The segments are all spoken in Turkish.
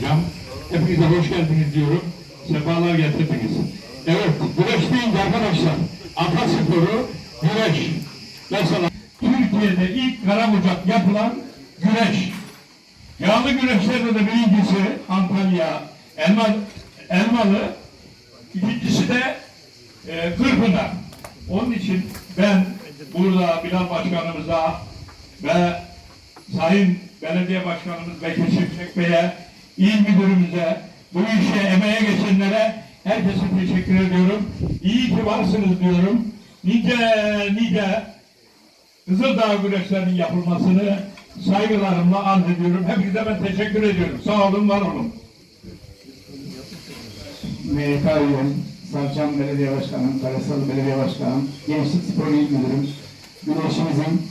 sayacağım. Hepinize hoş geldiniz diyorum. Sefalar getirdiniz. Evet, güreş deyince arkadaşlar, atasporu güreş. Mesela Türkiye'de ilk karabucak yapılan güreş. Yağlı güreşlerde de birincisi Antalya, Elma, Elmalı, ikincisi de e, Kırpınar. Onun için ben burada Bilal Başkanımıza ve Sayın Belediye Başkanımız Bekir Şimşek Bey'e, il müdürümüze, bu işe emeğe geçenlere herkese teşekkür ediyorum. İyi ki varsınız diyorum. Nice nice Kızıldağ güreşlerinin yapılmasını saygılarımla arz ediyorum. Hepinize ben teşekkür ediyorum. Sağ olun, var olun. MYK üyem, Sarçam Belediye Başkanım, Karasal Belediye Başkanım, Gençlik Spor İl Müdürüm, güneşimizin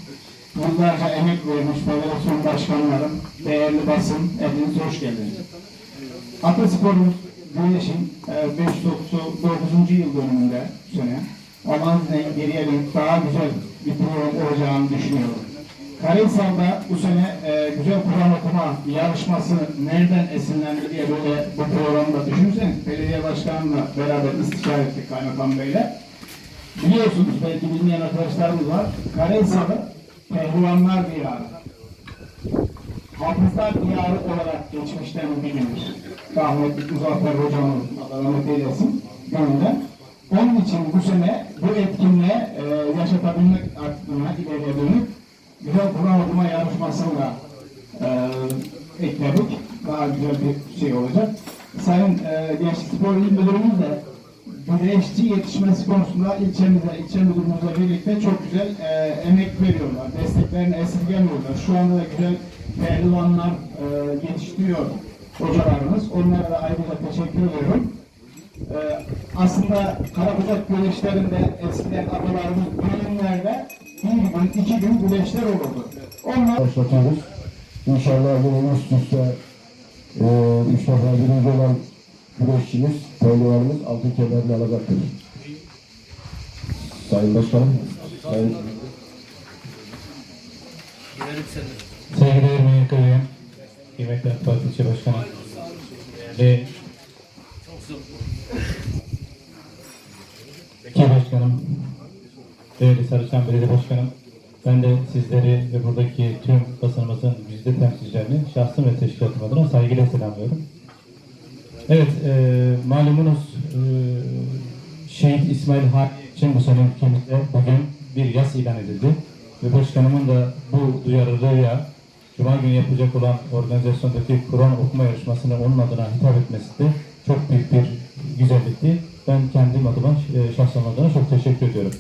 yıllarca emek vermiş federasyon başkanlarım, değerli basın, hepiniz hoş geldiniz. Atasporumuz Güneş'in e, 599. yıl dönümünde sene Allah'ın geriye dönüp daha güzel bir program olacağını düşünüyorum. Karahisar'da bu sene e, güzel Kur'an okuma yarışması nereden esinlendi diye böyle bu programda düşünseniz belediye başkanımla beraber istişare ettik kaymakam beyle. Biliyorsunuz belki bilmeyen arkadaşlarımız var. Karahisar'ı pehlivanlar diyarı. Hafızlar diyarı olarak geçmişten bilinir. Rahmetli Muzaffer hocamız Allah rahmet eylesin gönlünden. Onun için bu sene bu etkinliğe e, yaşatabilmek adına ileriye dönük güzel Kur'an okuma yarışmasını da e, ekledik. Daha güzel bir şey olacak. Sayın e, Gençlik Spor İl Müdürümüz de güreşçi yetişmesi konusunda ilçemize, ilçe müdürümüzle birlikte çok güzel e, emek veriyorlar. Desteklerini esirgemiyorlar. Şu anda da güzel pehlivanlar e, yetiştiriyor hocalarımız. Onlara da ayrıca teşekkür ediyorum. E, aslında Karabuzak güreşlerinde eskiden atalarımız düğünlerde bir gün, iki gün güreşler olurdu. Onlar başlatıyoruz. İnşallah yine üst üste e, üç defa olan güreşçimiz, pehlivanımız altın kemerini alacaktır. Sayın Başkanım, Sayın Saygıdeğer Mehmet Köyü'nün kıymetli AK Parti İlçe Başkanı ve Vekil Başkanım, değerli Sarıçam Belediye Başkanım, ben de sizleri ve buradaki tüm basınımızın yüzde temsilcilerini şahsım ve teşkilatım adına saygıyla selamlıyorum. Evet, e, malumunuz e, Şehit İsmail Hakkı için bu sene ülkemizde bugün bir yas ilan edildi. Ve başkanımın da bu duyarlılığıyla Cuma günü yapacak olan organizasyondaki Kur'an okuma yarışmasını onun adına hitap etmesi de çok büyük bir güzellikti. Ben kendim adıma, e, şahsım adına çok teşekkür ediyorum.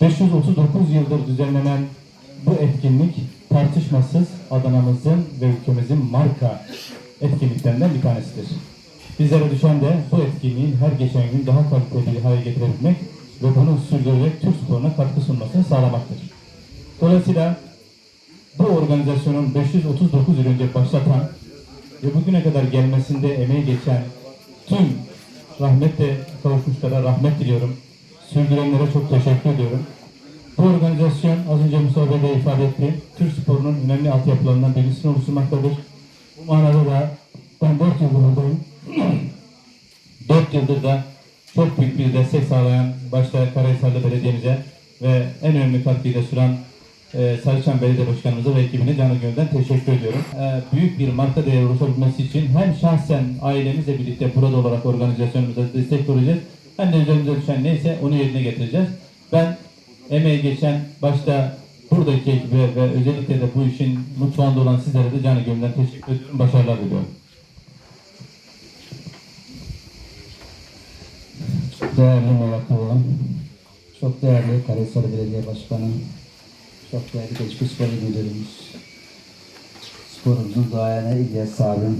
539 yıldır düzenlenen bu etkinlik tartışmasız Adana'mızın ve ülkemizin marka etkinliklerinden bir tanesidir. Bizlere düşen de bu etkinliğin her geçen gün daha kaliteli hale getirebilmek ve bunun sürdürerek Türk sporuna katkı sunmasını sağlamaktır. Dolayısıyla bu organizasyonun 539 yıl önce başlatan ve bugüne kadar gelmesinde emeği geçen tüm rahmetle kavuşmuşlara rahmet diliyorum. Sürdürenlere çok teşekkür ediyorum. Bu organizasyon az önce Mustafa Bey de ifade etti. Türk sporunun önemli altyapılarından birisini oluşturmaktadır. Bu manada da ben 4 yıldır buradayım. 4 yıldır da çok büyük bir destek sağlayan başta Karahisarlı Belediye'mize ve en önemli katkıyı da sunan e, Sarıçam Belediye Başkanımıza ve ekibine canı gönülden teşekkür ediyorum. E, büyük bir marka değeri oluşabilmesi için hem şahsen ailemizle birlikte burada olarak organizasyonumuza destek olacağız hem de üzerimize düşen neyse onu yerine getireceğiz. Ben emeği geçen başta buradaki ekibe ve özellikle de bu işin mutfağında olan sizlere de canı gönülden teşekkür ediyorum. Başarılar diliyorum. Değerli Murat Oğlan, çok değerli Karahisar Belediye Başkanı, çok değerli Geçmiş Spor Müdürümüz, sporumuzun duayeni İlyas abim,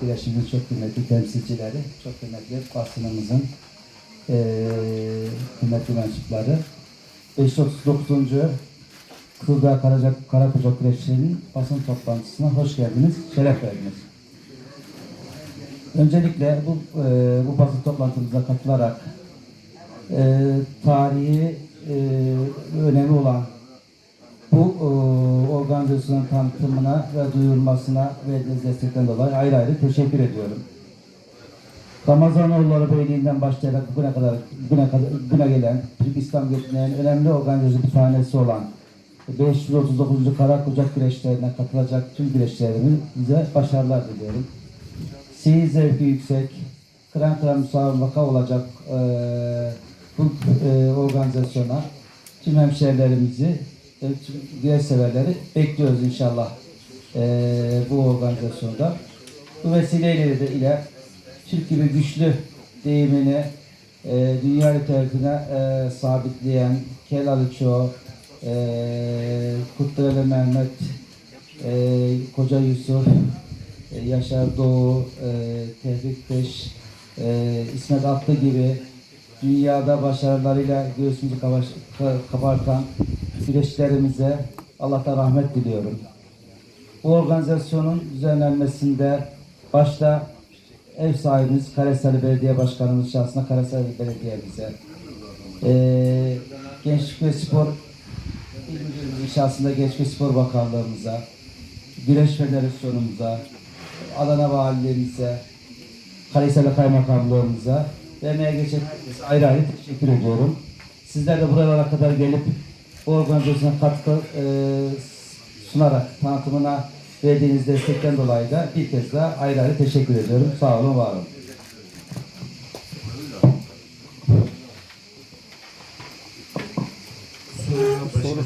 güreşimizin çok kıymetli temsilcileri, çok kıymetli basınımızın eee kıymetli mensupları, 539. Kırıldığa Karacak, Karakucak Güreşleri'nin basın toplantısına hoş geldiniz, şeref verdiniz. Öncelikle bu e, bu basın toplantımıza katılarak e, tarihi e, önemi olan bu e, organizasyonun tanıtımına ve duyurulmasına verdiğiniz destekten dolayı ayrı ayrı teşekkür ediyorum. Ramazanoğulları Beyliği'nden başlayarak bugüne kadar bugüne kadar bugüne gelen Türk İslam Götürü'nün önemli organizasyon bir tanesi olan 539. Kara Kucak güreşlerine katılacak tüm güreşlerimize başarılar diliyorum. Seyir zevki yüksek, kıran kıran müsabaka olacak eee bu eee, organizasyona tüm hemşehrilerimizi, e, tüm güreş severleri bekliyoruz inşallah eee, bu organizasyonda. Bu vesileyle de ile Türk gibi güçlü deyimini e, dünya literatürüne e, sabitleyen Kel Aliço, e, Kutlueli Mehmet, e, Koca Yusuf, e, Yaşar Doğu, e, Tevfik Beş, e, İsmet Atlı gibi dünyada başarılarıyla göğsümüzü kabartan güreşlerimize Allah'tan rahmet diliyorum. Bu organizasyonun düzenlenmesinde başta ev sahibimiz Karesali Belediye Başkanımız şahsına Karesali Belediye'mize, eee Gençlik ve Spor İl Müdürümüzün şahsında Spor Bakanlığımıza, Güreş Federasyonumuza, Adana Valiliğimize, Kayseri Kaymakamlığımıza ve emeğe geçen herkese ayrı ayrı teşekkür ediyorum. Sizler de buralara kadar gelip bu organizasyona katkı eee, sunarak tanıtımına verdiğiniz destekten dolayı da bir kez daha ayrı ayrı teşekkür ediyorum. Sağ olun, var olun.